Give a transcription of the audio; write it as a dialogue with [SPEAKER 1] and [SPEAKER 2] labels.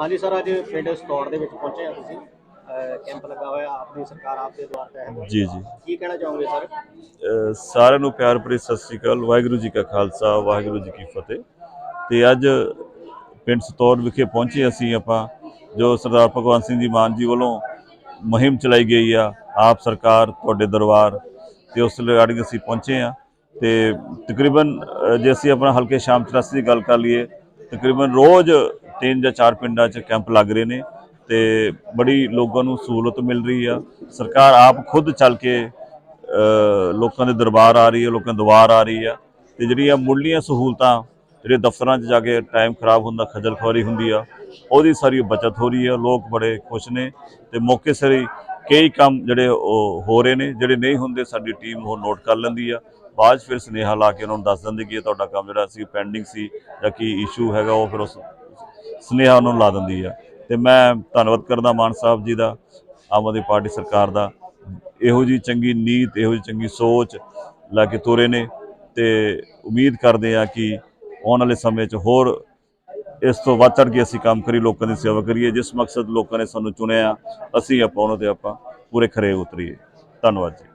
[SPEAKER 1] ਹਾਂਜੀ ਸਰ ਅੱਜ ਪਿੰਡ ਸਤੌੜ ਦੇ ਵਿੱਚ ਪਹੁੰਚੇ ਆ ਤੁਸੀਂ। ਕੈਂਪ ਲੱਗਾ ਹੋਇਆ ਆਪਣੀ ਸਰਕਾਰ ਆਪ ਦੇ ਦੁਆਰ ਤਹਿਤ
[SPEAKER 2] ਜੀ ਜੀ।
[SPEAKER 1] ਕੀ ਕਹਿਣਾ ਚਾਹੋਗੇ ਸਰ?
[SPEAKER 2] ਸਾਰਿਆਂ ਨੂੰ ਪਿਆਰ ਭਰੀ ਸਤਿ ਸ੍ਰੀ ਅਕਾਲ। ਵਾਹਿਗੁਰੂ ਜੀ ਕਾ ਖਾਲਸਾ ਵਾਹਿਗੁਰੂ ਜੀ ਕੀ ਫਤਿਹ। ਤੇ ਅੱਜ ਪਿੰਡ ਸਤੌੜ ਵਿਖੇ ਪਹੁੰਚੇ ਅਸੀਂ ਆਪਾਂ ਜੋ ਸਰਦਾਰ ਭਗਵੰਤ ਸਿੰਘ ਜੀ ਮਾਨ ਜੀ ਵੱਲੋਂ ਮੁਹਿੰਮ ਚਲਾਈ ਗਈ ਆ ਆਪ ਸਰਕਾਰ ਤੁਹਾਡੇ ਦਰਬਾਰ। ਤੇ ਉਸ ਰਿਗਾਰਡਿੰਗ ਅਸੀਂ ਪਹੁੰਚੇ ਆ ਤੇ ਤਕਰੀਬਨ ਜੇ ਅਸੀਂ ਆਪਣਾ ਹਲਕੇ ਸ਼ਾਮ 84 ਦੀ ਗੱਲ ਕਰ ਲਈਏ ਤਕਰੀਬਨ ਰੋਜ਼ ਤਿੰਨ ਜਾਂ ਚਾਰ ਪਿੰਡਾਂ 'ਚ ਕੈਂਪ ਲੱਗ ਰਹੇ ਨੇ ਤੇ ਬੜੀ ਲੋਕਾਂ ਨੂੰ ਸਹੂਲਤ ਮਿਲ ਰਹੀ ਆ। ਸਰਕਾਰ ਆਪ ਖੁਦ ਚੱਲ ਕੇ ਲੋਕਾਂ ਦੇ ਦਰਬਾਰ ਆ ਰਹੀ ਹੈ, ਲੋਕਾਂ ਦੇ ਦੁਆਰ ਆ ਰਹੀ ਆ ਤੇ ਜਿਹੜੀਆਂ ਮੁੱਢਲੀਆਂ ਸਹੂਲਤਾਂ, ਜਿਹੜੇ ਦਫ਼ਤਰਾਂ 'ਚ ਜਾ ਕੇ ਟਾਈਮ ਖਰਾਬ ਹੁੰਦਾ, ਖੱਜਲ ਖੁਆਰੀ ਹੁੰਦੀ ਆ, ਉਹਦੀ ਸਾਰੀ ਬਚਤ ਹੋ ਰਹੀ ਆ, ਲੋਕ ਬੜੇ ਖੁਸ਼ ਨੇ ਤੇ ਮੌਕੇ ਸਿਰ ਹੀ ਕਈ ਕੰਮ ਜਿਹੜੇ ਉਹ ਹੋ ਰਹੇ ਨੇ, ਜਿਹੜੇ ਨਹੀਂ ਹੁੰਦੇ ਸਾਡੀ ਟੀਮ ਉਹ ਨੋਟ ਕਰ ਲੈਂਦੀ ਆ। ਬਾਅਦ 'ਚ ਫਿਰ ਸੁਨੇਹਾ ਲਾ ਕੇ ਉਹਨਾਂ ਨੂੰ ਦੱਸ ਦਿੰਦੇ ਕਿ ਇਹ ਤੁਹਾਡਾ ਕੰਮ ਜਿਹੜਾ ਸੀ ਪੈਂਡਿੰਗ ਸੀ ਜਾਂ ਕੀ ਇਸ਼ੂ ਹੈਗਾ, ਉਹ ਫਿਰ ਉਸ ਸੁਨੇਹਾ ਉਹਨਾਂ ਨੂੰ ਲਾ ਦਿੰਦੀ ਆ। ਤੇ ਮੈਂ ਧੰਨਵਾਦ ਕਰਦਾ ਮਾਨ ਸਾਹਿਬ ਜੀ ਦਾ, ਆਮ ਆਦਮੀ ਪਾਰਟੀ ਸਰਕਾਰ ਦਾ। ਇਹੋ ਜੀ ਚੰਗੀ ਨੀਤ, ਇਹੋ ਜੀ ਚੰਗੀ ਸੋਚ ਲਾ ਕੇ ਤੁਰੇ ਨੇ ਤੇ ਉਮੀਦ ਕਰਦੇ ਆ ਕਿ ਆਉਣ ਵਾਲੇ ਸਮੇਂ 'ਚ ਹੋਰ ਇਸ ਤੋਂ ਵੱਧ ਚੜ੍ਹ ਕੇ ਅਸੀਂ ਕੰਮ ਕਰੀ ਲੋਕਾਂ ਦੀ ਸੇਵਾ ਕਰੀਏ, ਜਿਸ ਮਕਸਦ ਲੋਕਾਂ ਨੇ ਸਾਨੂੰ ਚੁਣਿਆ, ਅਸੀਂ ਆਪਾਂ ਉਹਨਾਂ ਤੇ ਆਪਾਂ ਪੂਰੇ ਖਰੇ ਉਤਰੀਏ। ਧੰਨਵਾਦ ਜੀ।